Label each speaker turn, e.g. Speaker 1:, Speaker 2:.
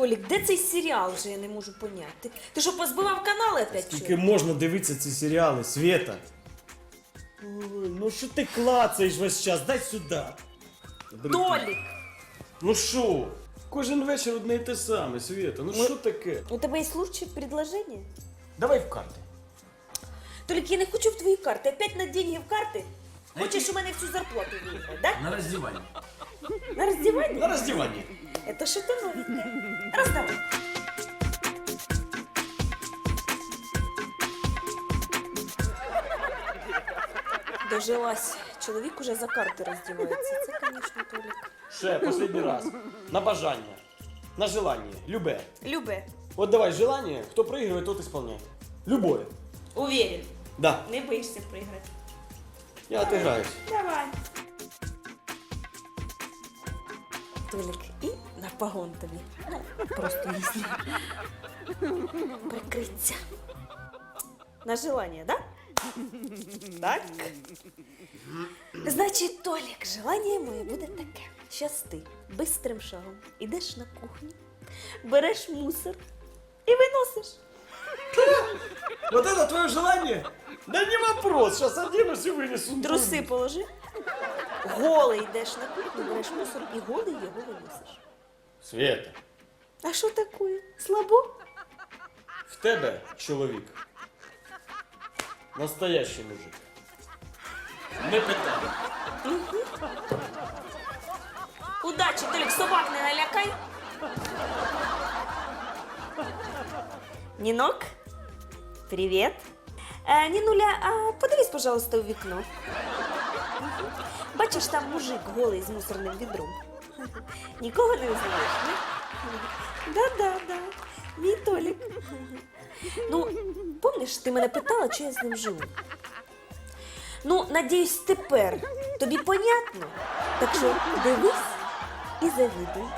Speaker 1: Толік, де цей серіал вже я не можу поняти. Ти, ти що, позбивав канали опять?
Speaker 2: Скільки
Speaker 1: що?
Speaker 2: можна дивитися ці серіали, Света? Ой, ну що ти клацаєш весь час? Дай сюди.
Speaker 1: Толік!
Speaker 2: Ну що? Кожен вечір одне й те саме, Света. Ну що таке?
Speaker 1: У тебе є лучше предложення?
Speaker 2: Давай в карти.
Speaker 1: Толік, я не хочу в твої карти. Опять на деньги в карти? Хочеш у мене всю зарплату виїхати, да?
Speaker 3: На роздівання.
Speaker 1: На роздівання?
Speaker 2: На роздівання.
Speaker 1: Это что-то новенькое. Раздавай. Дожилась. Чоловік уже за карти роздівається. Це, звісно, Толік.
Speaker 2: Ще, последній раз. На бажання. На желання. Любе.
Speaker 1: Любе.
Speaker 2: От давай желание, хто проігрує, тот исполняє. Любое.
Speaker 1: Уверен.
Speaker 2: Да.
Speaker 1: Не боїшся проіграти.
Speaker 2: Я отыграюсь.
Speaker 1: Давай. Толік, і на погон тобі. Ну, просто якщо прикриться. На желание, да? Так. Значить, Толік, желання моє буде таке. Щас ти бистрим шагом ідеш на кухню, береш мусор і виносиш.
Speaker 2: Вот это твое желание? Да не вопрос, сейчас оденусь и вынесу.
Speaker 1: Труси положи. Голий йдеш на кухню, береш мусор і голий його виносиш.
Speaker 2: Света,
Speaker 1: А що таке? Слабо?
Speaker 2: в тебе чоловік. Настоящий мужик. Не питай.
Speaker 1: Удачі, Толік, собак не налякай. Нінок, привіт. Е, Нінуля, а подивись, пожалуйста, у вікно. Бачиш, там мужик голий з мусорним відром. Нікого не узнаєш, ні? Да-да-да, мій Толік. Ну, помниш, ти мене питала, чи я з ним живу? Ну, надіюсь, тепер тобі понятно. Так що дивись і завідуй.